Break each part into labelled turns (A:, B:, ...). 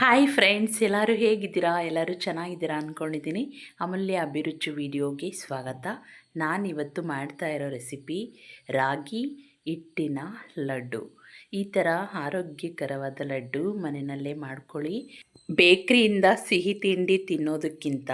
A: Hi friends ಎಲ್ಲರೂ ಹೇಗಿದ್ದೀರಾ? ಎಲ್ಲರೂ ಚೆನ್ನಾಗಿದ್ದೀರಾ ಅಂದ್ಕೊಂಡಿದ್ದೀನಿ ಅಮೂಲ್ಯ ಅಭಿರುಚಿ ವಿಡಿಯೋಗೆ ಸ್ವಾಗತ. ನಾನಿವತ್ತು ಮಾಡ್ತಾ ಇರೋ ರೆಸಿಪಿ ರಾಗಿ, ಹಿಟ್ಟಿನ ಲಡ್ಡು. ಈ ಥರ ಆರೋಗ್ಯಕರವಾದ ಲಡ್ಡು ಮನೆಯಲ್ಲೇ ಮಾಡ್ಕೊಳ್ಳಿ. ಬೇಕ್ರಿಯಿಂದ ಸಿಹಿ ತಿಂಡಿ ತಿನ್ನೋದಕ್ಕಿಂತ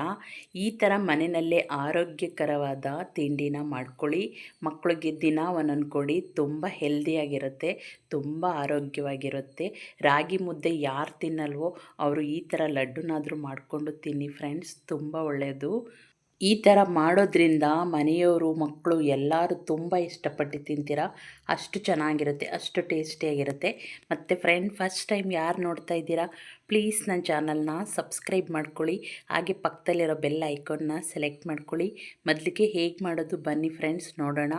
A: ಈ ಥರ ಮನೆಯಲ್ಲೇ ಆರೋಗ್ಯಕರವಾದ ತಿಂಡಿನ ಮಾಡ್ಕೊಳ್ಳಿ. ಮಕ್ಕಳಿಗೆ ದಿನ ಒಂದೊಂದು ಕೊಡಿ, ತುಂಬ ಹೆಲ್ದಿಯಾಗಿರುತ್ತೆ ತುಂಬ ಆರೋಗ್ಯವಾಗಿರುತ್ತೆ. ರಾಗಿ ಮುದ್ದೆ ಯಾರು ತಿನ್ನಲ್ವೋ ಅವರು ಈ ಥರ ಲಡ್ಡುನಾದರೂ ಮಾಡಿಕೊಂಡು ತಿನ್ನಿ ಫ್ರೆಂಡ್ಸ್ ತುಂಬ ಒಳ್ಳೆಯದು ಈ ಥರ ಮಾಡೋದ್ರಿಂದ ಮನೆಯವರು, ಮಕ್ಕಳು ಎಲ್ಲರೂ ತುಂಬ ಇಷ್ಟಪಟ್ಟು ತಿಂತೀರ? ಅಷ್ಟು ಚೆನ್ನಾಗಿರುತ್ತೆ, ಅಷ್ಟು ಟೇಸ್ಟಿಯಾಗಿರುತ್ತೆ. ಮತ್ತು ಫ್ರೆಂಡ್ ಫಸ್ಟ್ ಟೈಮ್ ಯಾರು ನೋಡ್ತಾ ಇದ್ದೀರಾ? ಪ್ಲೀಸ್ ನನ್ನ ಚಾನಲ್ನ ಸಬ್ಸ್ಕ್ರೈಬ್ ಮಾಡ್ಕೊಳ್ಳಿ. ಹಾಗೆ ಪಕ್ಕದಲ್ಲಿರೋ ಬೆಲ್ ಐಕಾನ್ನ ಸೆಲೆಕ್ಟ್ ಮಾಡ್ಕೊಳ್ಳಿ. ಮೊದಲಿಗೆ ಹೇಗೆ ಮಾಡೋದು ಬನ್ನಿ ಫ್ರೆಂಡ್ಸ್ ನೋಡೋಣ.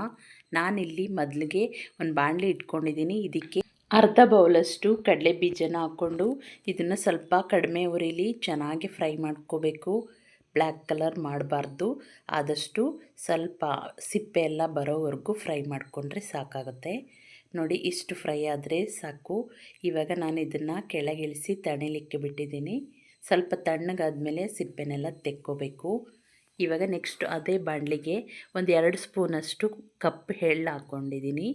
A: ನಾನಿಲ್ಲಿ ಮೊದಲಿಗೆ ಒಂದು ಬಾಣಲೆ ಇಟ್ಕೊಂಡಿದ್ದೀನಿ. ಇದಕ್ಕೆ ಅರ್ಧ ಬೌಲಷ್ಟು ಕಡಲೆ ಬೀಜನ ಹಾಕ್ಕೊಂಡು, ಇದನ್ನು ಸ್ವಲ್ಪ ಕಡಿಮೆ ಉರಿಲಿ ಚೆನ್ನಾಗಿ ಫ್ರೈ ಮಾಡ್ಕೋಬೇಕು. ಬ್ಲ್ಯಾಕ್ ಕಲರ್ ಮಾಡಬಾರ್ದು. ಆದಷ್ಟು ಸ್ವಲ್ಪ ಸಿಪ್ಪೆ ಎಲ್ಲ ಬರೋವರೆಗೂ ಫ್ರೈ ಮಾಡಿಕೊಂಡ್ರೆ ಸಾಕಾಗುತ್ತೆ. ನೋಡಿ, ಇಷ್ಟು ಫ್ರೈ ಆದರೆ ಸಾಕು. ಇವಾಗ ನಾನು ಇದನ್ನು ಕೆಳಗಿಳಿಸಿ ತಣಿಲಿಕ್ಕೆ ಬಿಟ್ಟಿದ್ದೀನಿ. ಸ್ವಲ್ಪ ತಣ್ಣಗಾದ್ಮೇಲೆ ಸಿಪ್ಪೆನೆಲ್ಲ ತೆಕ್ಕೋಬೇಕು. ಇವಾಗ ನೆಕ್ಸ್ಟ್ ಅದೇ ಬಾಣಲಿಗೆ ಒಂದು ಎರಡು ಸ್ಪೂನಷ್ಟು ಕಪ್ ಎಳ್ಳು ಹಾಕ್ಕೊಂಡಿದ್ದೀನಿ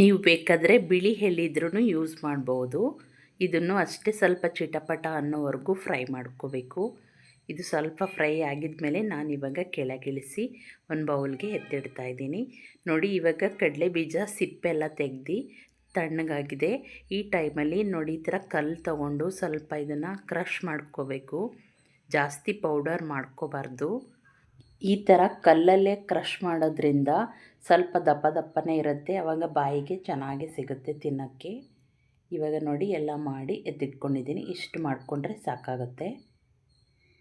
A: ನೀವು ಬೇಕಾದರೆ ಬಿಳಿ ಎಳ್ಳಿದ್ರೂ ಯೂಸ್ ಮಾಡ್ಬೋದು. ಇದನ್ನು ಅಷ್ಟೇ ಸ್ವಲ್ಪ ಚಿಟಪಟ ಅನ್ನೋವರೆಗೂ ಫ್ರೈ ಮಾಡ್ಕೋಬೇಕು. ಇದು ಸ್ವಲ್ಪ ಫ್ರೈ ಆಗಿದ ಮೇಲೆ ನಾನು ಇವಾಗ ಕೆಳಗಿಳಿಸಿ ಒಂದು ಬೌಲ್ಗೆ ಎತ್ತಿಡ್ತಾ ಇದ್ದೀನಿ. ನೋಡಿ, ಇವಾಗ ಕಡಲೆ ಬೀಜ ಸಿಪ್ಪೆಲ್ಲ ತೆಗ್ದು ತಣ್ಣಗಾಗಿದೆ. ಈ ಟೈಮಲ್ಲಿ ನೋಡಿ, ಈ ಥರ ಕಲ್ಲು ತೊಗೊಂಡು ಸ್ವಲ್ಪ ಇದನ್ನು ಕ್ರಷ್ ಮಾಡ್ಕೋಬೇಕು. ಜಾಸ್ತಿ ಪೌಡರ್ ಮಾಡ್ಕೋಬಾರ್ದು. ಈ ಥರ ಕಲ್ಲಲ್ಲೇ ಕ್ರಷ್ ಮಾಡೋದ್ರಿಂದ ಸ್ವಲ್ಪ ದಪ್ಪ ದಪ್ಪನೇ ಇರುತ್ತೆ. ಆವಾಗ ಬಾಯಿಗೆ ಚೆನ್ನಾಗಿ ಸಿಗುತ್ತೆ ತಿನ್ನೋಕ್ಕೆ. ಇವಾಗ ನೋಡಿ, ಎಲ್ಲ ಮಾಡಿ ಎತ್ತಿಟ್ಕೊಂಡಿದ್ದೀನಿ. ಇಷ್ಟು ಮಾಡಿಕೊಂಡ್ರೆ ಸಾಕಾಗುತ್ತೆ.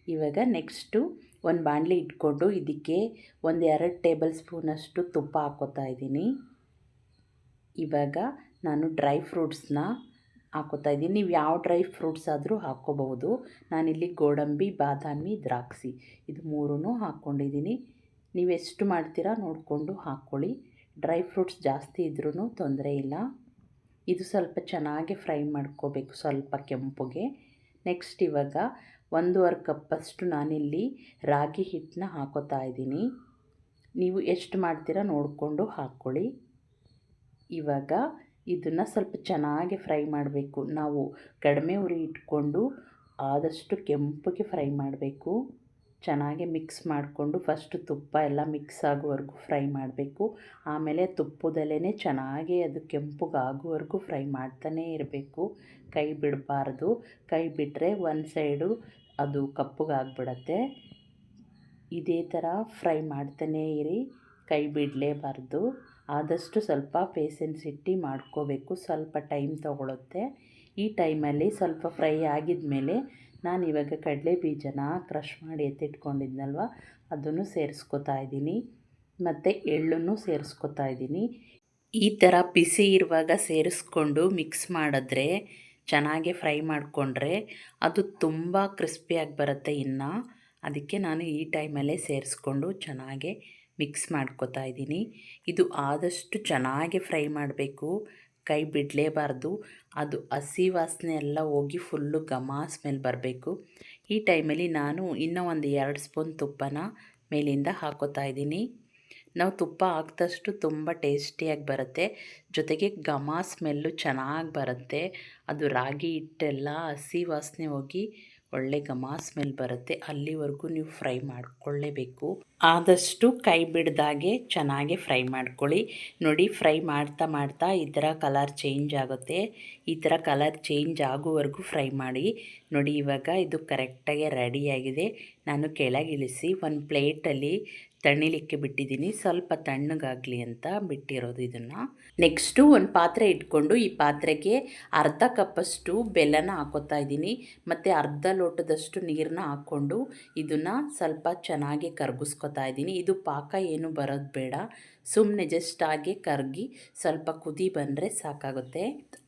A: ಇವಾಗ ನೆಕ್ಸ್ಟು ಒಂದು ಬಾಣಲಿ ಇಟ್ಕೊಂಡು ಇದಕ್ಕೆ ಒಂದು ಎರಡು ಟೇಬಲ್ ಸ್ಪೂನಷ್ಟು ತುಪ್ಪ ಹಾಕೋತಾ ಇದ್ದೀನಿ. ಇವಾಗ ನಾನು ಡ್ರೈ ಫ್ರೂಟ್ಸ್ನ ಹಾಕೋತಾ ಇದ್ದೀನಿ. ನೀವು ಯಾವ ಡ್ರೈ ಫ್ರೂಟ್ಸ್ ಆದರೂ ಹಾಕ್ಕೋಬಹುದು. ನಾನಿಲ್ಲಿ ಗೋಡಂಬಿ, ಬಾದಾಮಿ, ದ್ರಾಕ್ಷಿ ಇದು ಮೂರೂ ಹಾಕ್ಕೊಂಡಿದ್ದೀನಿ. ನೀವು ಎಷ್ಟು ಮಾಡ್ತೀರಾ ನೋಡಿಕೊಂಡು ಹಾಕ್ಕೊಳ್ಳಿ. ಡ್ರೈ ಫ್ರೂಟ್ಸ್ ಜಾಸ್ತಿ ಇದ್ರೂ ತೊಂದರೆ ಇಲ್ಲ. ಇದು ಸ್ವಲ್ಪ ಚೆನ್ನಾಗಿ ಫ್ರೈ ಮಾಡ್ಕೋಬೇಕು ಸ್ವಲ್ಪ ಕೆಂಪುಗೆ. ನೆಕ್ಸ್ಟ್ ಇವಾಗ ಒಂದೂವರೆ ಕಪ್ಪಷ್ಟು ನಾನಿಲ್ಲಿ ರಾಗಿ ಹಿಟ್ಟನ್ನ ಹಾಕೋತಾ ಇದ್ದೀನಿ. ನೀವು ಎಷ್ಟು ಮಾಡ್ತೀರಾ ನೋಡಿಕೊಂಡು ಹಾಕ್ಕೊಳ್ಳಿ. ಇವಾಗ ಇದನ್ನು ಸ್ವಲ್ಪ ಚೆನ್ನಾಗಿ ಫ್ರೈ ಮಾಡಬೇಕು. ನಾವು ಕಡಿಮೆ ಉರಿ ಇಟ್ಕೊಂಡು ಆದಷ್ಟು ಕೆಂಪಗೆ ಫ್ರೈ ಮಾಡಬೇಕು. ಚೆನ್ನಾಗಿ ಮಿಕ್ಸ್ ಮಾಡಿಕೊಂಡು ಫಸ್ಟು ತುಪ್ಪ ಎಲ್ಲ ಮಿಕ್ಸ್ ಆಗೋವರೆಗೂ ಫ್ರೈ ಮಾಡಬೇಕು. ಆಮೇಲೆ ತುಪ್ಪದಲ್ಲೇ ಚೆನ್ನಾಗಿ ಅದು ಕೆಂಪಗಾಗೋವರೆಗೂ ಫ್ರೈ ಮಾಡ್ತಾನೇ ಇರಬೇಕು. ಕೈ ಬಿಡಬಾರ್ದು. ಕೈ ಬಿಟ್ಟರೆ ಒಂದು ಸೈಡು ಅದು ಕಪ್ಪಗಾಗ್ಬಿಡತ್ತೆ ಇದೇ ಥರ ಫ್ರೈ ಮಾಡ್ತಾನೇ ಇರಿ. ಕೈ ಬಿಡಲೇಬಾರ್ದು. ಆದಷ್ಟು ಸ್ವಲ್ಪ ಪೇಸೆನ್ಸ್ ಇಟ್ಟು ಮಾಡ್ಕೋಬೇಕು. ಸ್ವಲ್ಪ ಟೈಮ್ ತೊಗೊಳುತ್ತೆ. ಈ ಟೈಮಲ್ಲಿ ಸ್ವಲ್ಪ ಫ್ರೈ ಆಗಿದ ಮೇಲೆ ನಾನು ಇವಾಗ ಕಡಲೆ ಬೀಜನ ಕ್ರಷ್ ಮಾಡಿ ಎತ್ತಿಟ್ಕೊಂಡಿದ್ನಲ್ವ, ಅದನ್ನು ಸೇರಿಸ್ಕೊತಾ ಇದ್ದೀನಿ. ಮತ್ತು ಎಳ್ಳನ್ನು ಸೇರಿಸ್ಕೊತಾ ಇದ್ದೀನಿ. ಈ ಥರ ಬಿಸಿ ಇರುವಾಗ ಸೇರಿಸ್ಕೊಂಡು ಮಿಕ್ಸ್ ಮಾಡಿದ್ರೆ, ಚೆನ್ನಾಗಿ ಫ್ರೈ ಮಾಡಿಕೊಂಡ್ರೆ ಅದು ತುಂಬ ಕ್ರಿಸ್ಪಿಯಾಗಿ ಬರುತ್ತೆ ಇನ್ನು. ಅದಕ್ಕೆ ನಾನು ಈ ಟೈಮಲ್ಲೇ ಸೇರಿಸ್ಕೊಂಡು ಚೆನ್ನಾಗೆ ಮಿಕ್ಸ್ ಮಾಡ್ಕೊತಾ ಇದ್ದೀನಿ. ಇದು ಆದಷ್ಟು ಚೆನ್ನಾಗಿ ಫ್ರೈ ಮಾಡಬೇಕು. ಕೈ ಬಿಡಲೇಬಾರ್ದು. ಅದು ಹಸಿ ವಾಸನೆ ಎಲ್ಲ ಹೋಗಿ ಫುಲ್ಲು ಘಮ ಸ್ಮೆಲ್ ಬರಬೇಕು. ಈ ಟೈಮಲ್ಲಿ ನಾನು ಇನ್ನೂ ಒಂದು ಎರಡು ಸ್ಪೂನ್ ತುಪ್ಪನ ಮೇಲಿಂದ ಹಾಕೋತಾ ಇದ್ದೀನಿ. ನಾವು ತುಪ್ಪ ಹಾಕಿದಷ್ಟು ತುಂಬ ಟೇಸ್ಟಿಯಾಗಿ ಬರುತ್ತೆ. ಜೊತೆಗೆ ಘಮ ಸ್ಮೆಲ್ಲು ಚೆನ್ನಾಗಿ ಬರುತ್ತೆ. ಅದು ರಾಗಿ ಹಿಟ್ಟೆಲ್ಲ ಹಸಿ ವಾಸನೆ ಹೋಗಿ ಒಳ್ಳೆ ಘಮ ಸ್ಮೆಲ್ ಬರುತ್ತೆ. ಅಲ್ಲಿವರೆಗೂ ನೀವು ಫ್ರೈ ಮಾಡಿಕೊಳ್ಳೇಬೇಕು. ಆದಷ್ಟು ಕೈ ಬಿಡ್ದಾಗೆ ಚೆನ್ನಾಗಿ ಫ್ರೈ ಮಾಡ್ಕೊಳ್ಳಿ. ನೋಡಿ, ಫ್ರೈ ಮಾಡ್ತಾ ಮಾಡ್ತಾ ಈ ಥರ ಕಲರ್ ಚೇಂಜ್ ಆಗುತ್ತೆ. ಈ ಥರ ಕಲರ್ ಚೇಂಜ್ ಆಗೋವರೆಗೂ ಫ್ರೈ ಮಾಡಿ. ನೋಡಿ, ಇವಾಗ ಇದು ಕರೆಕ್ಟಾಗಿ ರೆಡಿಯಾಗಿದೆ ನಾನು ಕೆಳಗಿಳಿಸಿ ಒಂದು ಪ್ಲೇಟಲ್ಲಿ ತಣ್ಣಿಲಿಕ್ಕೆ ಬಿಟ್ಟಿದ್ದೀನಿ. ಸ್ವಲ್ಪ ತಣ್ಣಗಾಗಲಿ ಅಂತ ಬಿಟ್ಟಿರೋದು ಇದನ್ನು. ನೆಕ್ಸ್ಟು ಒಂದು ಪಾತ್ರೆ ಇಟ್ಕೊಂಡು ಈ ಪಾತ್ರೆಗೆ ಅರ್ಧ ಕಪ್ಪಷ್ಟು ಬೆಲ್ಲನ ಹಾಕೋತಾ ಇದ್ದೀನಿ. ಮತ್ತು ಅರ್ಧ ಲೋಟದಷ್ಟು ನೀರನ್ನ ಹಾಕ್ಕೊಂಡು ಇದನ್ನು ಸ್ವಲ್ಪ ಚೆನ್ನಾಗಿ ಕರಗಿಸ್ಕೊತಾ ಇದ್ದೀನಿ. ಇದು ಪಾಕ ಏನು ಬರೋದು ಬೇಡ. ಸುಮ್ಮನೆ ಜಸ್ಟ್ ಆಗಿ ಕರಗಿ ಸ್ವಲ್ಪ ಕುದಿ ಬಂದರೆ ಸಾಕಾಗುತ್ತೆ.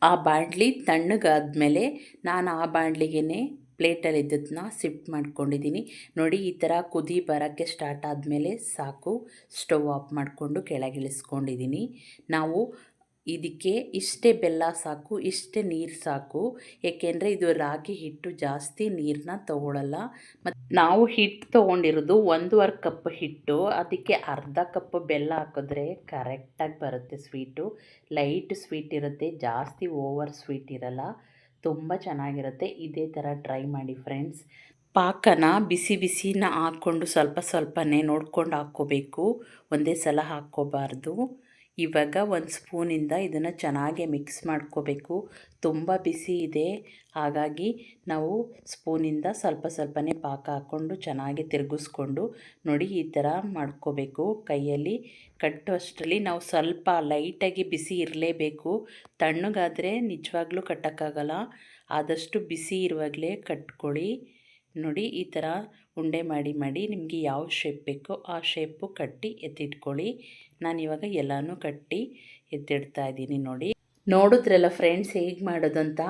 A: ಆ ಬಾಣಲಿ ತಣ್ಣಗಾದ್ಮೇಲೆ ನಾನು ಆ ಬಾಣಲಿಗೆ ಪ್ಲೇಟಲ್ಲಿ ಇದ್ದದನ್ನ ಸಿಫ್ಟ್ ಮಾಡ್ಕೊಂಡಿದ್ದೀನಿ. ನೋಡಿ, ಈ ಥರ ಕುದಿ ಬರೋಕ್ಕೆ ಸ್ಟಾರ್ಟ್ ಆದಮೇಲೆ ಸಾಕು. ಸ್ಟವ್ ಆಫ್ ಮಾಡಿಕೊಂಡು ಕೆಳಗಿಳಿಸ್ಕೊಂಡಿದ್ದೀನಿ. ನಾವು ಇದಕ್ಕೆ ಇಷ್ಟೇ ಬೆಲ್ಲ ಸಾಕು, ಇಷ್ಟೇ ನೀರು ಸಾಕು. ಏಕೆಂದರೆ ಇದು ರಾಗಿ ಹಿಟ್ಟು, ಜಾಸ್ತಿ ನೀರನ್ನ ತಗೊಳ್ಳಲ್ಲ ಮತ್ತು ನಾವು ಹಿಟ್ಟು ತೊಗೊಂಡಿರೋದು ಒಂದೂವರೆ ಕಪ್ ಹಿಟ್ಟು, ಅದಕ್ಕೆ ಅರ್ಧ ಕಪ್ ಬೆಲ್ಲ ಹಾಕಿದ್ರೆ ಕರೆಕ್ಟಾಗಿ ಬರುತ್ತೆ ಸ್ವೀಟು ಲೈಟ್ ಸ್ವೀಟ್ ಇರುತ್ತೆ, ಜಾಸ್ತಿ ಓವರ್ ಸ್ವೀಟ್ ಇರಲ್ಲ. ತುಂಬ ಚೆನ್ನಾಗಿರುತ್ತೆ. ಇದೇ ಥರ ಟ್ರೈ ಮಾಡಿ ಫ್ರೆಂಡ್ಸ್ ಪಾಕನ ಬಿಸಿ ಬಿಸಿನ ಹಾಕ್ಕೊಂಡು ಸ್ವಲ್ಪ ಸ್ವಲ್ಪನೇ ನೋಡ್ಕೊಂಡು ಹಾಕ್ಕೋಬೇಕು. ಒಂದೇ ಸಲ ಹಾಕ್ಕೋಬಾರ್ದು. ಇವಾಗ ಒಂದು ಸ್ಪೂನಿಂದ ಇದನ್ನು ಚೆನ್ನಾಗಿ ಮಿಕ್ಸ್ ಮಾಡ್ಕೋಬೇಕು. ತುಂಬ ಬಿಸಿ ಇದೆ. ಹಾಗಾಗಿ ನಾವು ಸ್ಪೂನಿಂದ ಸ್ವಲ್ಪ ಸ್ವಲ್ಪನೇ ಪಾಕ ಹಾಕ್ಕೊಂಡು ಚೆನ್ನಾಗಿ ತಿರುಗಿಸ್ಕೊಂಡು ನೋಡಿ ಈ ಥರ ಮಾಡ್ಕೋಬೇಕು. ಕೈಯಲ್ಲಿ ಕಟ್ಟುವಷ್ಟರಲ್ಲಿ ನಾವು ಸ್ವಲ್ಪ ಲೈಟಾಗಿ ಬಿಸಿ ಇರಲೇಬೇಕು. ತಣ್ಣಗಾದರೆ ನಿಜವಾಗ್ಲೂ ಕಟ್ಟೋಕ್ಕಾಗಲ್ಲ. ಆದಷ್ಟು ಬಿಸಿ ಇರುವಾಗಲೇ ಕಟ್ಕೊಳ್ಳಿ. ನೋಡಿ, ಈ ಥರ ಉಂಡೆ ಮಾಡಿ ಮಾಡಿ ನಿಮಗೆ ಯಾವ ಶೇಪ್ ಬೇಕೋ ಆ ಶೇಪು ಕಟ್ಟಿ ಎತ್ತಿಟ್ಕೊಳ್ಳಿ. ನಾನು ಇವಾಗ ಎಲ್ಲನೂ ಕಟ್ಟಿ ಎತ್ತಿಡ್ತಾ ಇದ್ದೀನಿ ನೋಡಿ. ನೋಡಿದ್ರಲ್ಲ ಫ್ರೆಂಡ್ಸ್ ಹೇಗೆ ಮಾಡೋದು ಅಂತ?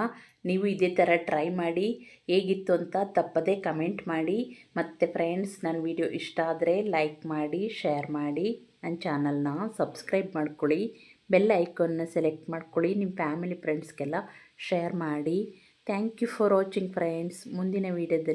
A: ನೀವು ಇದೇ ಥರ ಟ್ರೈ ಮಾಡಿ, ಹೇಗಿತ್ತು ಅಂತ ತಪ್ಪದೇ ಕಮೆಂಟ್ ಮಾಡಿ. ಮತ್ತು ಫ್ರೆಂಡ್ಸ್ ನನ್ನ ವಿಡಿಯೋ ಇಷ್ಟ ಆದರೆ ಲೈಕ್ ಮಾಡಿ ಶೇರ್ ಮಾಡಿ. ನನ್ನ ಚಾನಲ್ನ ಸಬ್ಸ್ಕ್ರೈಬ್ ಮಾಡ್ಕೊಳ್ಳಿ. ಬೆಲ್ ಐಕನ್ನ ಸೆಲೆಕ್ಟ್ ಮಾಡ್ಕೊಳ್ಳಿ. ನಿಮ್ಮ ಫ್ಯಾಮಿಲಿ ಫ್ರೆಂಡ್ಸ್ಗೆಲ್ಲ ಶೇರ್ ಮಾಡಿ. Thank you for watching friends ಮುಂದಿನ ವೀಡಿಯೋದಲ್ಲಿ